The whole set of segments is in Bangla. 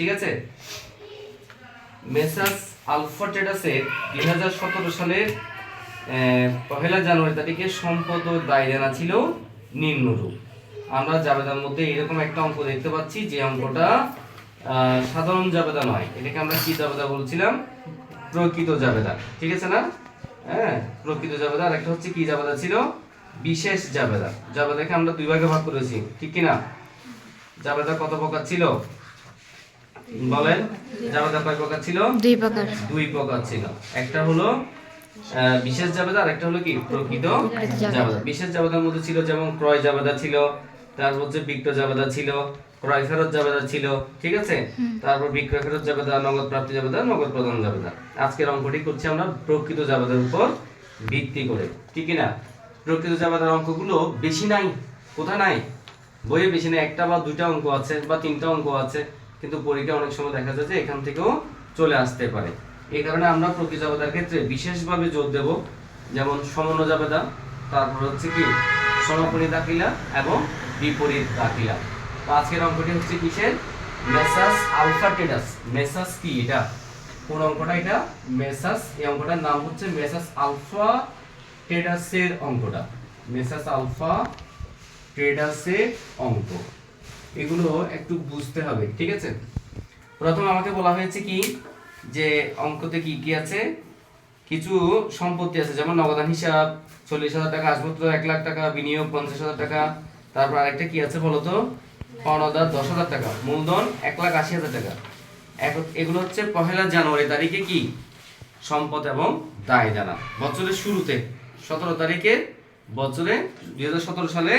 ঠিক আছে? মেসাস আলফা ট্রেডাসে দুই হাজার সতেরো সালের পহেলা জানুয়ারি তারিখে সম্পদ ও দায় দেনা ছিল নিম্নরূপ। আমরা জাবেদার মধ্যে এরকম একটা অঙ্ক দেখতে পাচ্ছি, যে অঙ্কটা সাধারণ জাবেদা নয়। এটাকে আমরা কি জাবেদা বলছিলাম? প্রকৃত জাবেদা। ঠিক আছে না? হ্যাঁ প্রকৃত জাবেদা। আর একটা হচ্ছে কি জাবেদা ছিল? বিশেষ জাবেদা। জাবেদাকে আমরা দুই ভাগে ভাগ করেছি। ঠিক কি না জাবেদা কত প্রকার ছিল? বলেন জাবেদা কয় প্রকার ছিল? দুই প্রকার। দুই প্রকার ছিল। একটা হলো বিশেষ জাবেদা আর একটা হলো কি? প্রকৃত জাবেদা। বিশেষ জাবেদার মধ্যে ছিল যেমন ক্রয় জাবেদা ছিল তারপর হচ্ছে বিক্রয় জাবেদা ছিল ক্রয় ফেরত জাবেদা ছিল ঠিক আছে? তারপর বিক্রয় ফেরত জাবেদা নগদ প্রাপ্তি জাবেদা নগদ প্রদান জাবেদা। আজকের অঙ্কটি করছি আমরা প্রকৃত জাবেদার উপর ভিত্তি করে ঠিক না প্রকৃত জাবেদার অঙ্কগুলো বেশি নাই কোথায় নাই? বইয়ে বেশি নেই একটা বা দুইটা অঙ্ক আছে বা তিনটা অঙ্ক আছে। কিন্তু পরীক্ষা অনেক সময় দেখা যায় যে এখান থেকেও চলে আসতে পারে। এই কারণে আমরা প্রকৃত ক্ষেত্রে বিশেষভাবে জোর দেব, যেমন সমন্য জাবেদা, তারপর হচ্ছে কি সমাপনী দাখিলা এবং বিপরীত দাখিলা। তো আজকের অঙ্কটি হচ্ছে কিসের? Messrs alpha টেডাস। মেসাস কি এটা? কোন অঙ্কটা এটা? মেসাস, এই অঙ্কটার নাম হচ্ছে মেসাস আলফা টেডাসের অঙ্কটা। মেসাস আলফা ট্রেডার্সের অঙ্ক। এগুলো একটু বুঝতে হবে, ঠিক আছে? প্রথমে আমাকে বলা হয়েছে কি? যে অঙ্কতে কি কি আছে? কিছু সম্পত্তি আছে, যেমন নগদান হিসাব, চল্লিশ হাজার টাকা আসপত্র, এক লাখ টাকা, বিনিয়োগ পঞ্চাশ হাজার টাকা। তারপর আরেকটা কি আছে বলতো পাওনাদার দশ হাজার টাকা, মূলধন এক লাখ আশি হাজার টাকা। এগুলো হচ্ছে পহেলা জানুয়ারি তারিখে কি? সম্পদ এবং দায় জানা বছরের শুরুতে, সতেরো তারিখে বছরে দুই হাজার সতেরো সালে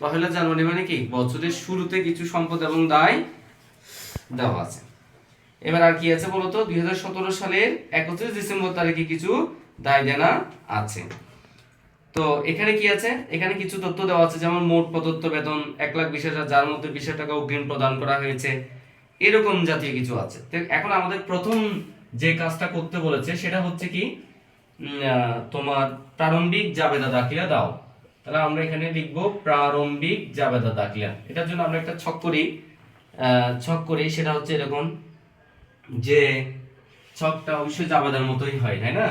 পহেলা জানুয়ারি মানে কি? বছরের শুরুতে কিছু সম্পদ এবং দায় দেওয়া আছে। এবার আর কি আছে বলতো? দুই হাজার সতেরো সালের একত্রিশ ডিসেম্বর তারিখে কিছু দায় দেনা আছে। তো এখানে কি আছে? এখানে কিছু তথ্য দেওয়া আছে, যেমন মোট প্রদত্ত বেতন এক লাখ বিশ হাজার, যার মধ্যে বিশ টাকা অগ্রিম প্রদান করা হয়েছে। এরকম জাতীয় কিছু আছে। এখন আমাদের প্রথম যে কাজটা করতে বলেছে, সেটা হচ্ছে কি তোমার প্রারম্ভিক জাবেদা দাখিলা দাও। তাহলে আমরা এখানে লিখব প্রারম্ভিক জাবেদা দাখিলা এটার জন্য আমরা একটা ছক করি। ছক করি, সেটা হচ্ছে এরকম যে ছকটা অবশ্যই জাবেদার মতোই হয়, তাই না?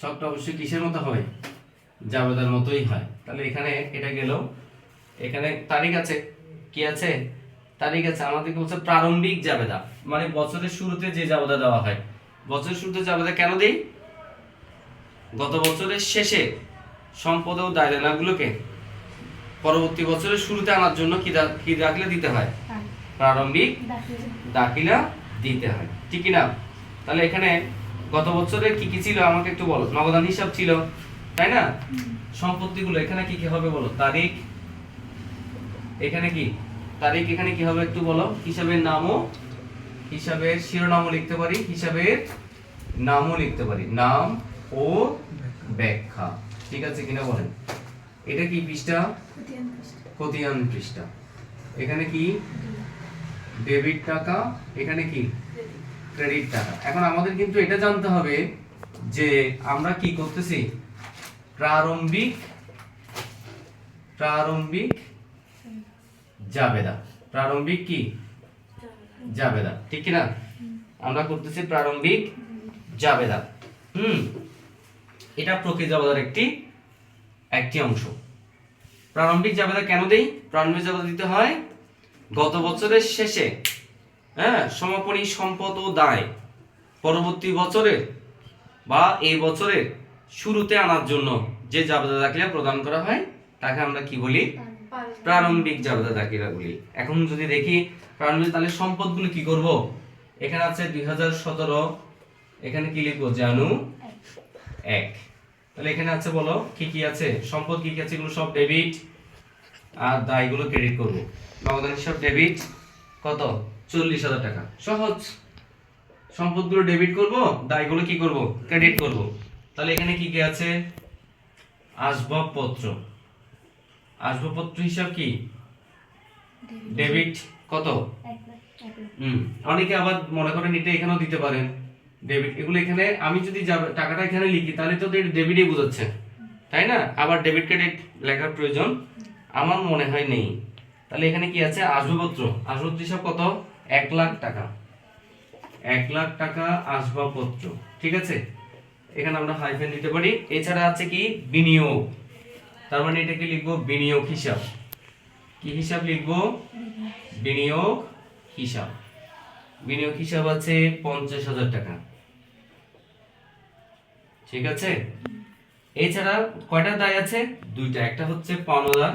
ছকটা অবশ্যই কিসের মতো হয়? জাবেদার মতোই হয়। তাহলে এখানে এটা গেল। এখানে তারিখ আছে। কি আছে? তারিখ আছে। আমাদেরকে বলছে প্রারম্ভিক জাবেদা। মানে বছরের শুরুতে যে জাবেদা দেওয়া হয়। বছরের শুরুতে জাবেদা কেন দেই? গত বছরের শেষে সম্পদ ও দায় দেনাগুলোকে পরবর্তী বছরের শুরুতে আনার জন্য কি কি দাখিলা দিতে হয়? প্রারম্ভিক দাখিলা। দিতে হয়। ঠিক কি না তাহলে এখানে গত বছরে কি কি ছিল আমাকে একটু বলো। নগদান হিসাব ছিল তাই না? সম্পত্তিগুলো এখানে কি কি হবে বলো? তারিখ এখানে কি? তারিখ এখানে কি হবে একটু বলো? হিসাবের নামও হিসাবের শিরোনামও লিখতে পারি। হিসাবের নামও লিখতে পারি। নাম ও ব্যাখ্যা। ঠিক আছে কিনা বলেন? এটা কি পৃষ্ঠা? খতিয়ান পৃষ্ঠা। এখানে কি? ডেবিট টাকা। এখানে কি? ক্রেডিট টাকা। এখন আমাদের কিন্তু এটা জানতে হবে যে আমরা কি করতেছি? প্রারম্ভিক প্রারম্ভিক জাবেদা। প্রারম্ভিক কি? জাবেদা। ঠিক কিনা? আমরা করতেছি প্রারম্ভিক জাবেদা। হুম? এটা প্রকৃত জাবেদার একটি একটি অংশ। প্রারম্ভিক জাবেদা কেন দেই? প্রারম্ভিক জাবেদা দিতে হয় গত বছরের শেষে হ্যাঁ সমাপনী সম্পদ ও দায় পরবর্তী বছরের বা এই বছরের শুরুতে আনার জন্য যে জাবেদা দাখিলা প্রদান করা হয় তাকে আমরা কি বলি? প্রারম্ভিক। জাবেদা দাখিলা বলি। এখন যদি দেখি প্রারম্ভিক তাহলে সম্পদগুলো কি করব? এখানে আছে দুই হাজার সতেরো এখানে কি লিখব? জানু এক। তাহলে এখানে আছে বলো কি কি আছে? সম্পদ কি কি আছে? এগুলো সব ডেবিট আর দায়গুলো ক্রেডিট করব। নগদান হিসাব ডেবিট কত? চল্লিশ হাজার টাকা। সহজ। সম্পদগুলো ডেবিট করব দায়গুলো কি করব? ক্রেডিট করব। তাহলে এখানে কি কি আছে? আসবাবপত্র। আসবাবপত্র হিসাব কি? ডেবিট কত? হুম অনেকে আবার মনে করেন এটা এখানেও দিতে পারেন। ডেবিট এগুলো এখানে আমি যদি টাকাটা এখানে লিখি, তাহলে তো ডেবিটই বোঝাচ্ছে। তাই না? আবার ডেবিট ক্রেডিট লেখার প্রয়োজন আমার মনে হয় নেই। তাহলে এখানে কি আছে? আসবাবপত্র। আসবাবপত্র হিসাব কত? এক লাখ টাকা। এক লাখ টাকা আসবাবপত্র। ঠিক আছে? এখানে আমরা হাইফেন দিতে পারি। এছাড়া আছে কি? বিনিয়োগ। তার মানে এটাকে লিখব বিনিয়োগ হিসাব। কি হিসাব লিখব? বিনিয়োগ হিসাব। বিনিয়োগ হিসাব আছে পঞ্চাশ হাজার টাকা। ঠিক আছে? এছাড়া কয়টা দায় আছে? দুইটা। একটা হচ্ছে পাওনাদার।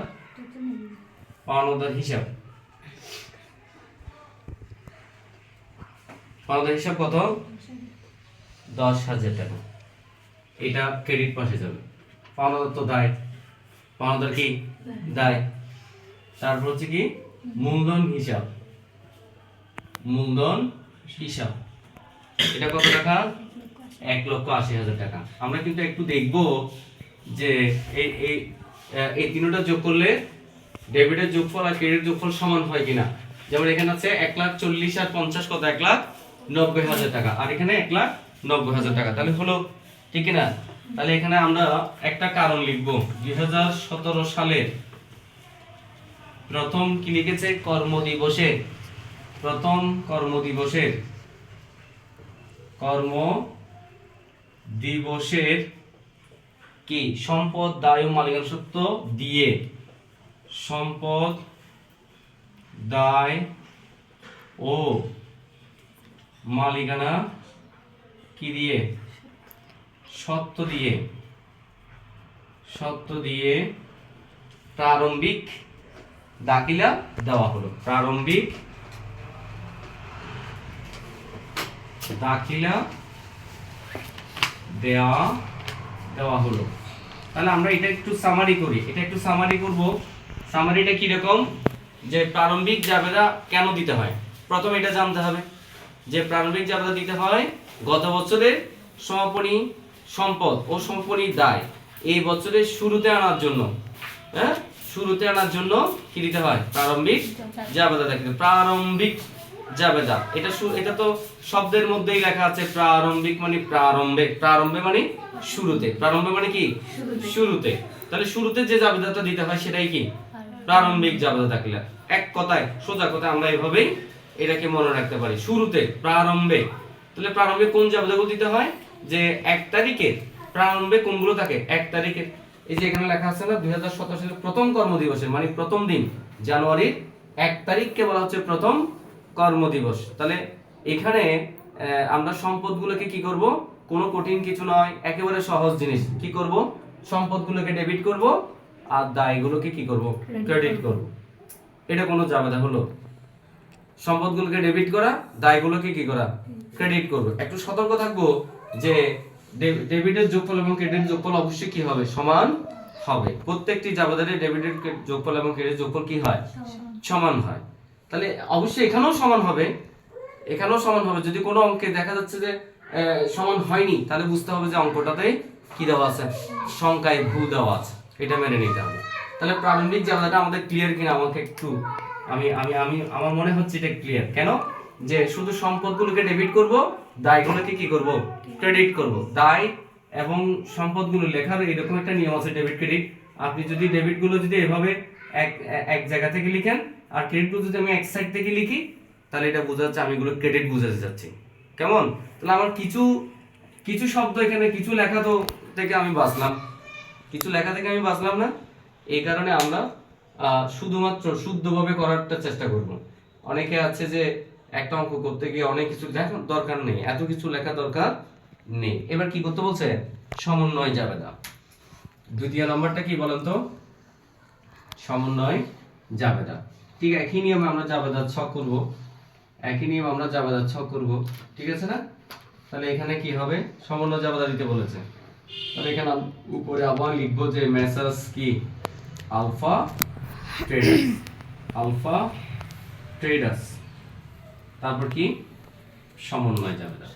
পাওনাদার হিসাব। পাওনাদার হিসাব কত? দশ হাজার টাকা। এটা ক্রেডিট পাশে যাবে। পাওনাদার তো দায়। পাওনাদার কি? দায়। তারপর হচ্ছে কি? মূলধন হিসাব। মূলধন হিসাব। এটা কত টাকা? এক লক্ষ আশি হাজার টাকা। আমরা কিন্তু একটু দেখব যে এই এই তিনটা যোগ করলে ডেবিটের যোগফল আর ক্রেডিটের যোগফল সমান হয় কিনা? যেমন এখানে আছে এক লাখ চল্লিশ আর পঞ্চাশ কত? এক লাখ নব্বই হাজার টাকা। আর এখানে এক লাখ নব্বই হাজার টাকা। তাহলে হলো ঠিক না তাহলে এখানে আমরা একটা কারণ লিখব। দুই হাজার সালের প্রথম কি লিখেছে? কর্ম কর্মদিবসে। প্রথম কর্মদিবসের কর্ম দিবসের কি? সম্পদ, দায় ও মালিকানা সত্ত্ব দিয়ে। সম্পদ, দায় ও মালিকানা কি দিয়ে? সত্য দিয়ে। সত্য দিয়ে প্রারম্ভিক দাখিলা দেওয়া হলো। প্রারম্ভিক দাখিলা দেওয়া দেওয়া হলো। তাহলে আমরা এটা একটু সামারি করি। এটা একটু সামারি করব। সামারিটা কি রকম যে প্রারম্ভিক জাবেদা কেন দিতে হয়? প্রথম এটা জানতে হবে। যে প্রারম্ভিক জাবেদা দিতে হয় গত বছরের সমাপনী সম্পদ ও সমাপনী দায়। এই বছরের শুরুতে আনার জন্য হ্যাঁ? শুরুতে আনার জন্য কি দিতে হয়? প্রারম্ভিক জাবেদা দেখতে প্রারম্ভিক জাবেদা এটা এটা তো শব্দের মধ্যেই লেখা আছে প্রারম্ভিক মানে প্রারম্ভে। প্রারম্ভে মানে শুরুতে। প্রারম্ভে মানে কি? শুরুতে। তাহলে শুরুতে যে জাবেদাটা দিতে হয় সেটাই কি? প্রারম্ভিক। জাবেদা দাখিলা এক কথায় সোজা কথায় আমরা এভাবেই এটাকে মনে রাখতে পারি। শুরুতে প্রারম্ভে। তাহলে প্রারম্ভে কোন জাবেদাগুলো দিতে হয়? যে এক তারিখে। প্রারম্ভে কোনগুলো থাকে? এক তারিখে। এই যে এখানে লেখা আছে না দুই হাজার সতেরো সালের প্রথম কর্মদিবসে মানে প্রথম দিন। জানুয়ারির এক তারিখকে বলা হচ্ছে প্রথম কর্মদিবস। তাহলে এখানে আমরা সম্পদগুলোকে কি করব? কোনো কঠিন কিছু নয় একেবারে সহজ জিনিস। কি করব? সম্পদগুলোকে ডেবিট করব আর দায়গুলোকে কি করব? ক্রেডিট করব। এটা কোনো জাবেদা হলো। সম্পদগুলোকে ডেবিট করা দায়গুলোকে কি করা? ক্রেডিট করব। একটু সতর্ক থাকব যে ডেবিটের যোগফল এবং ক্রেডিটের যোগফল অবশ্যই কি হবে? সমান হবে। প্রত্যেকটি জাবেদারে ডেবিটের যোগফল এবং ক্রেডিটের যোগফল কি হয়? সমান হয়। তাহলে অবশ্যই এখানেও সমান হবে। এখানেও সমান হবে। যদি কোনো অঙ্কে দেখা যাচ্ছে যে সমান হয়নি, তাহলে বুঝতে হবে যে অঙ্কটাতে কি দেওয়া আছে। সংখ্যায় ভুল দেওয়া আছে। এটা মেনে নিতে হবে। তাহলে প্রারম্ভিক জায়গাটা আমাদের ক্লিয়ার কিনা? আমাকে একটু, আমি আমি আমি, আমার মনে হচ্ছে এটা ক্লিয়ার কেন? যে শুধু সম্পদগুলোকে ডেবিট করব, দায়গুলোকে কি করব? ক্রেডিট করব। দায় এবং সম্পদগুলো লেখার এরকম একটা নিয়ম আছে ডেবিট ক্রেডিট আপনি যদি ডেবিটগুলো যদি এভাবে এক এক জায়গা থেকে লিখেন আর ক্রেডিটগুলো যদি আমি এক সাইড থেকে লিখি, তাহলে এটা বোঝা যাচ্ছে আমি এগুলো ক্রেডিট বুঝাতে যাচ্ছি কেমন? তাহলে আমার কিছু কিছু শব্দ এখানে, কিছু লেখা তো থেকে আমি বাঁচলাম। কিছু লেখা থেকে আমি বাঁচলাম না। এই কারণে আমরা শুধুমাত্র শুদ্ধভাবে করারটা চেষ্টা করব। অনেকে আছে যে একটা অঙ্ক করতে গিয়ে অনেক কিছু লেখা দরকার নেই, এত কিছু লেখা দরকার নেই। এবার কি করতে বলছে? সমন্বয় জাবেদা। দ্বিতীয় নম্বরটা কি বলেন তো? সমন্বয় জাবেদা। ঠিক একই নিয়মে আমরা জাবেদা ছক করব। একই নিয়ম আমরা জাবেদা ছক করব। ঠিক আছে না? তাহলে এখানে কি হবে? সমন্বয় জাবেদা দিতে বলেছে। তাহলে এখানে উপরে আবার লিখব যে মেসাজ কি? Alpha Traders. Alpha Traders. তারপর কি? সমন্বয় জাবেদা।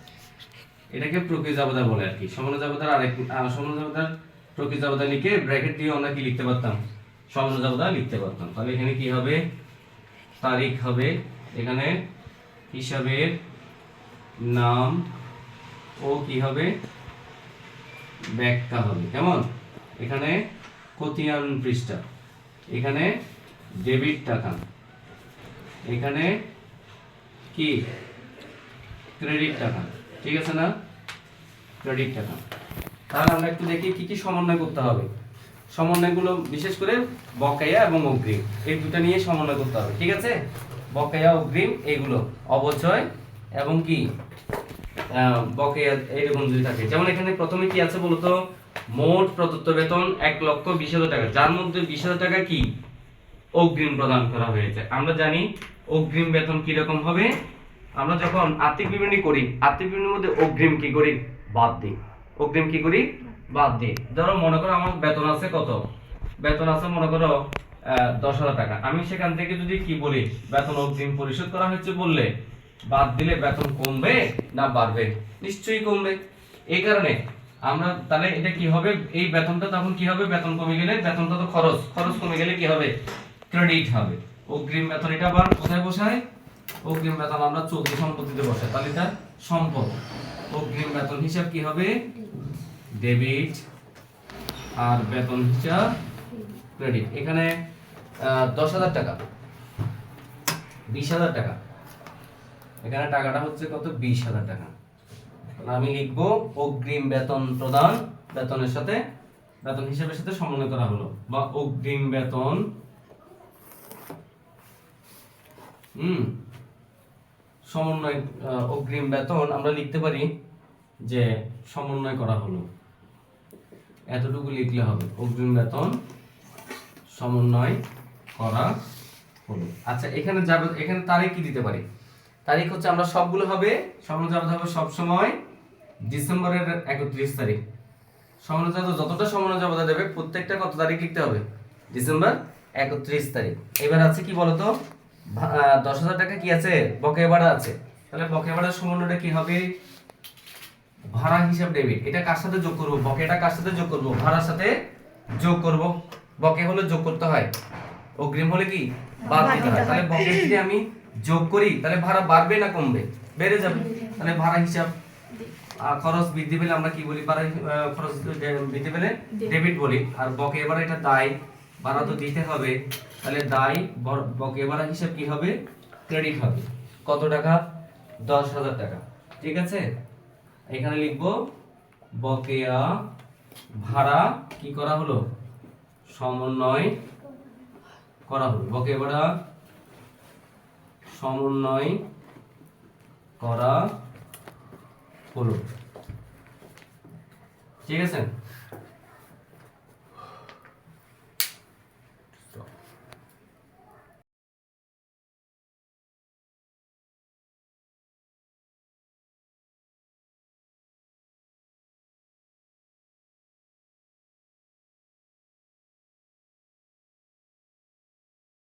এটাকে প্রকৃত জাবেদা বলে আর কি। সমন্বয় জাবেদার আরেক সমন্বয় জাবেদার প্রকৃত জাবেদা লিখে ব্র্যাকেট দিয়ে আমরা কি লিখতে পারতাম? সমন্বয় জাবেদা লিখতে পারতাম। তাহলে এখানে কি হবে? তারিখ হবে এখানে হিসাবের নাম ও কি হবে? ব্যাখ্যা হবে। কেমন? এখানে খতিয়ান পৃষ্ঠা। এখানে ডেবিট টাকা। এখানে কি? ক্রেডিট টাকা। ঠিক আছে না? ক্রেডিট টাকা। তাহলে আমরা একটু দেখি কি কি সমন্বয় করতে হবে। সমন্বয়গুলো বিশেষ করে বকেয়া এবং অগ্রিম। এই দুটো নিয়ে সমন্বয় করতে হবে, ঠিক আছে? বকেয়া, অগ্রিম, এইগুলো অবচয় এবং কি? বকেয়া, এইরকম যদি থাকে। যেমন এখানে প্রথমে কি আছে বলতো? মোট প্রদত্ত বেতন এক লক্ষ বিশ হাজার টাকা। যার মধ্যে বিশ হাজার টাকা কি? অগ্রিম প্রদান করা হয়েছে। আমরা জানি অগ্রিম বেতন কি রকম হবে? আমরা যখন আর্থিক বিবরণী করি, আর্থিক বিবরণীর মধ্যে অগ্রিম কি করি? বাদ দিই। অগ্রিম কি করি? বাদ দিই ধরো মনে করো আমার বেতন আছে কত? বেতন আছে মনে করো দশ হাজার টাকা। আমি সেখান থেকে যদি কি বলি, বেতন অগ্রিম পরিশোধ করা হয়েছে বললে বাদ দিলে বেতন কমবে না বাড়বে? নিশ্চয়ই কমবে। এই কারণে আমরা তাহলে এটা কি হবে? এই বেতনটা তখন কি হবে? বেতন কমে গেলে বেতনটা তো খরচ। খরচ কমে গেলে কি হবে? ক্রেডিট হবে। অগ্রিম বেতন এটা আবার কোথায় বসায়? অগ্রিম বেতন আমরা চলতি সম্পত্তিতে বসাই তাহলে এটা সম্পদ। অগ্রিম বেতন হিসাব কি হবে? ডেবিট আর বেতন হিসাব ক্রেডিট। এখানে দশ হাজার টাকা। বিশ হাজার টাকা। এখানে টাকাটা হচ্ছে কত? বিশ হাজার টাকা। আমি লিখব অগ্রিম বেতন প্রদান, বেতনের সাথে, বেতন হিসাবের সাথে সমন্বয় করা হলো। বা অগ্রিম বেতন, হুম, সমন্বয় অগ্রিম বেতন আমরা লিখতে পারি যে সমন্বয় করা হলো। এতটুকু লিখলে হবে। অগ্রিম বেতন সমন্বয় করা হলো। আচ্ছা এখানে যাবে, এখানে তারিখ কি দিতে পারি? তারিখ হচ্ছে আমরা সবগুলো হবে যাবে হবে সব সময় ডিসেম্বরের একত্রিশ তারিখ। যাবে যতটা যাবে দেবে, প্রত্যেকটা কত তারিখ লিখতে হবে? ডিসেম্বর একত্রিশ তারিখ। এবার আছে কি বলতো? দশ হাজার টাকা কি আছে? বকেয়া ভাড়া আছে। তাহলে বকেয়া ভাড়ার সমন্বয়টা কি হবে? ভাড়া হিসাব ডেবিট এটা কার সাথে যোগ করব? বকেটা কার সাথে যোগ করব? ভাড়ার সাথে যোগ করব। বকে হলে যোগ করতে হয়। অগ্রিম হলে কি? বাদ দিতে হয়। তাহলে বকে যদি আমি যোগ করি তাহলে ভাড়া বাড়বে না কমবে? বেড়ে যাবে। তাহলে ভাড়া হিসাব খরচ বৃদ্ধি পেলে আমরা কি বলি? ভাড়া খরচ বৃদ্ধি পেলে ডেবিট বলি। আর বকে এবার এটা দায় ভাড়া তো দিতে হবে। তাহলে দায় বকে ভাড়া হিসাব কি হবে? ক্রেডিট হবে। কত টাকা? দশ হাজার টাকা। ঠিক আছে? এখানে লিখব, বকেয়া ভাড়া কি করা হলো? সমন্বয় করা হলো। বকেয়া ভাড়া, সমন্বয় করা হলো। ঠিক আছে?